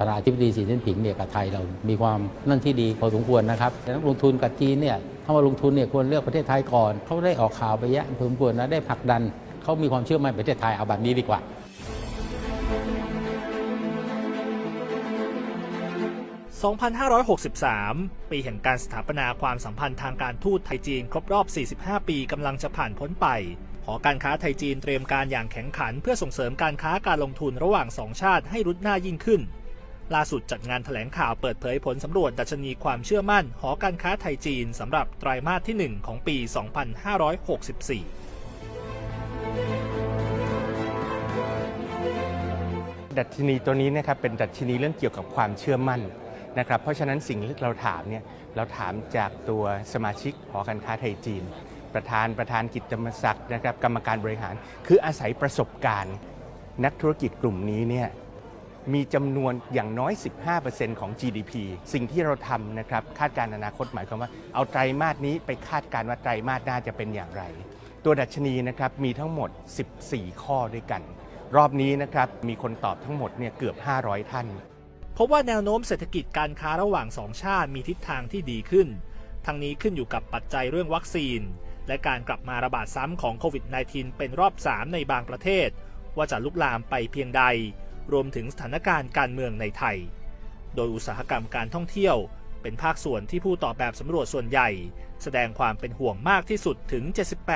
ประธานาธิบดีสีจิ้นผิงเนี่ยกับไทยเรามีความนั่นที่ดีพอสมควรนะครับแต่นักลงทุนกับจีนเนี่ยถ้ามาลงทุนเนี่ยควรเลือกประเทศไทยก่อนเขาได้ออกข่าวไปเยอะพอสมควรนะได้ผลักดันเขามีความเชื่อมั่นประเทศไทยเอาแบบนี้ดีกว่า2563 ปีแห่งการสถาปนาความสัมพันธ์ทางการทูตไทยจีนครบรอบ 45 ปีกำลังจะผ่านพ้นไป หอการค้าไทยจีนเตรียมการอย่างแข็งขัน เพื่อส่งเสริมการค้าการลงทุนระหว่างสองชาติให้รุดหน้ายิ่งขึ้น ล่าสุดจัดงานแถลงข่าวเปิดเผยผลสำรวจดัชนีความเชื่อมั่น หอการค้าไทยจีนสำหรับไตรมาสที่ 1 ของปี 2564 ดัชนีตัวนี้นะครับเป็นดัชนีเรื่องเกี่ยวกับความเชื่อมั่นนะครับเพราะฉะนั้นสิ่งที่เราถามเนี่ยเราถามจากตัวสมาชิกหอการค้าไทยจีน ประธานประธานกิจจมศักดิ์นะครับกรรมการบริหาร คืออาศัยประสบการณ์ นักธุรกิจกลุ่มนี้เนี่ย มีจำนวนอย่างน้อย 15%ของ GDP สิ่งที่เราทำนะครับคาดการณ์อนาคตหมายความว่าเอาไตรมาสนี้ไปคาดการณ์ว่าไตรมาสหน้าจะเป็นอย่างไร ตัวดัชนีนะครับมีทั้งหมด 14 ข้อด้วยกัน รอบนี้นะครับมีคนตอบทั้งหมดเนี่ยเกือบ 500 ท่าน พบว่าแนวโน้มเศรษฐกิจการค้าระหว่างสองชาติมีทิศทางที่ดีขึ้น ทั้งนี้ขึ้นอยู่กับปัจจัยเรื่องวัคซีน และการกลับมาระบาดซ้ำของโควิด -19 เป็นรอบ 3 ในบางประเทศ ว่าจะลุกลามไปเพียงใด รวมถึงสถานการณ์การเมืองในไทย โดยอุตสาหกรรมการท่องเที่ยว เป็นภาคส่วนที่ผู้ตอบแบบสำรวจส่วนใหญ่ แสดงความเป็นห่วงมากที่สุดถึง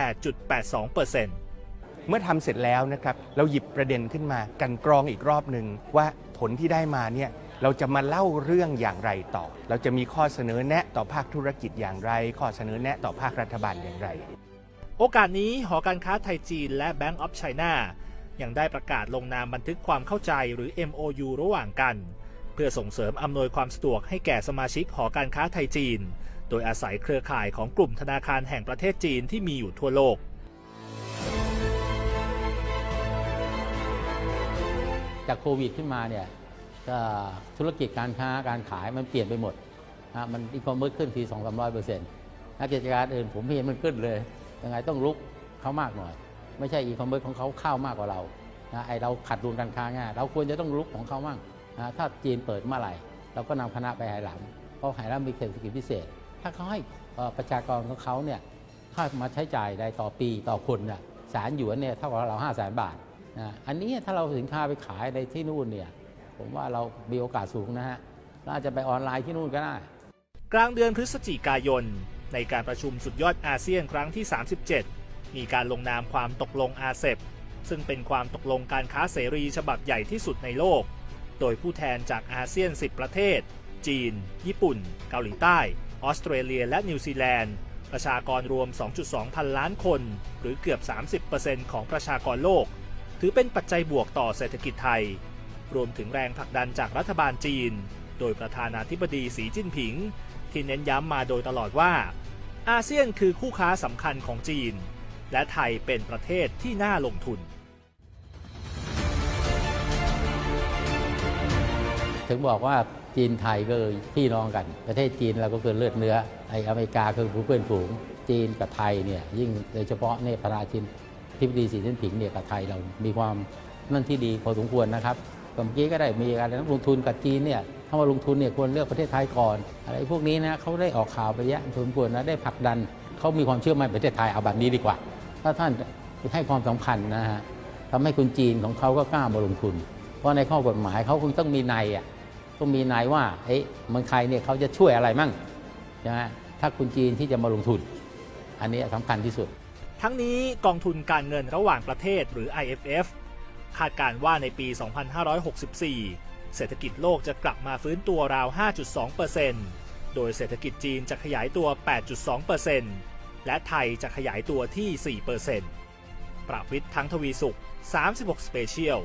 78.82%เมื่อทำเสร็จแล้วนะครับเราหยิบประเด็นขึ้นมากันกรองอีกรอบหนึ่งว่าผลที่ได้มาเนี่ยเราจะมาเล่าเรื่องอย่างไรต่อ เราจะมีข้อเสนอแนะต่อภาคธุรกิจอย่างไร ข้อเสนอแนะต่อภาครัฐบาลอย่างไร โอกาสนี้หอการค้าไทยจีนและ Bank of China ยังได้ประกาศลงนามบันทึกความเข้าใจหรือ MOU ระหว่างกัน เพื่อส่งเสริมอำนวยความสะดวกให้แก่สมาชิกหอการค้าไทยจีน โดยอาศัยเครือข่ายของกลุ่มธนาคารแห่งประเทศจีนที่มีอยู่ทั่วโลก จากโควิดขึ้นมาเนี่ยธุรกิจการค้าการขายมันเปลี่ยนไปหมดนะมันอีคอมเมิร์ซขึ้นทีสองสามร้อยเปอร์เซ็นต์นักกิจการอื่นผมไม่เห็นมันขึ้นเลย ยังไงต้องลุกเขามากหน่อย ไม่ใช่อีคอมเมิร์ซของเขาเข้ามากกว่าเรานะไอเราขัดดุลการค้าง่ายเราควรจะต้องลุกของเขามั่งนะถ้าจีนเปิดเมื่อไหร่ เราก็นำคณะไปไหหลำเพราะไหหลำมีเศรษฐกิจพิเศษ ถ้าเขาให้ประชากรของเขาเนี่ยถ้ามาใช้จ่ายได้ต่อปีต่อคนเนี่ยแสนหยวนเนี่ยเท่ากับเราห้าแสนบาทนะอันนี้ถ้าเราสินค้าไปขายในที่นู่นเนี่ยผมว่าเรามีโอกาสสูงนะฮะเราอาจจะไปออนไลน์ที่นู่นก็ได้ กลางเดือนพฤศจิกายน ในการประชุมสุดยอดอาเซียนครั้งที่ 37 มีการลงนามความตกลงอาเซบซึ่งเป็นความตกลงการค้าเสรีฉบับใหญ่ที่สุดในโลก โดยผู้แทนจากอาเซียน 10 ประเทศ จีน ญี่ปุ่น เกาหลีใต้ ออสเตรเลีย และนิวซีแลนด์ ประชากรรวม 2.2 พันล้านคน หรือเกือบ 30%ของประชากรโลก ถือเป็นปัจจัยบวกต่อเศรษฐกิจไทย รวมถึงแรงผลักดันจากรัฐบาลจีน โดยประธานาธิบดีสีจิ้นผิง ที่เน้นย้ำมาโดยตลอดว่า อาเซียนคือคู่ค้าสำคัญของจีน และไทยเป็นประเทศที่น่าลงทุน ถึงบอกว่าจีนไทยก็พี่น้องกัน ประเทศจีนเราก็คือเลือดเนื้อไออเมริกาคือผู้เพื่อนฝูง จีนกับไทยเนี่ยยิ่งโดยเฉพาะเนี่ยประธานาธิบดีสีจิ้นผิงเนี่ยกับไทยเรามีความนั่นที่ดีพอสมควรนะครับเมื่อกี้ก็ได้มีการลงทุนกับจีนเนี่ยถ้ามาลงทุนเนี่ยควรเลือกประเทศไทยก่อน อะไรพวกนี้นะเขาได้ออกข่าวไปเยอะพอสมควรนะได้ผลักดันเขามีความเชื่อมั่นประเทศไทยเอาแบบนี้ดีกว่า ถ้าท่านให้ความสำคัญนะฮะทำให้คนจีนของเขาก็กล้ามาลงทุน เพราะในข้อกฎหมายเขาคงต้องมีในอะต้องมีนายว่าเฮ้ยเมืองไทยเนี่ยเขาจะช่วยอะไรมั่งใช่ไหมถ้าคุณจีนที่จะมาลงทุน อันนี้สำคัญที่สุด ทั้งนี้กองทุนการเงินระหว่างประเทศหรือ IFF คาดการว่าในปี 2564 เศรษฐกิจโลกจะกลับมาฟื้นตัวราว 5.2%โดยเศรษฐกิจจีนจะขยายตัว 8.2% และไทยจะขยายตัวที่ 4%ประวิทย์ทั้งทวีสุข 36 Special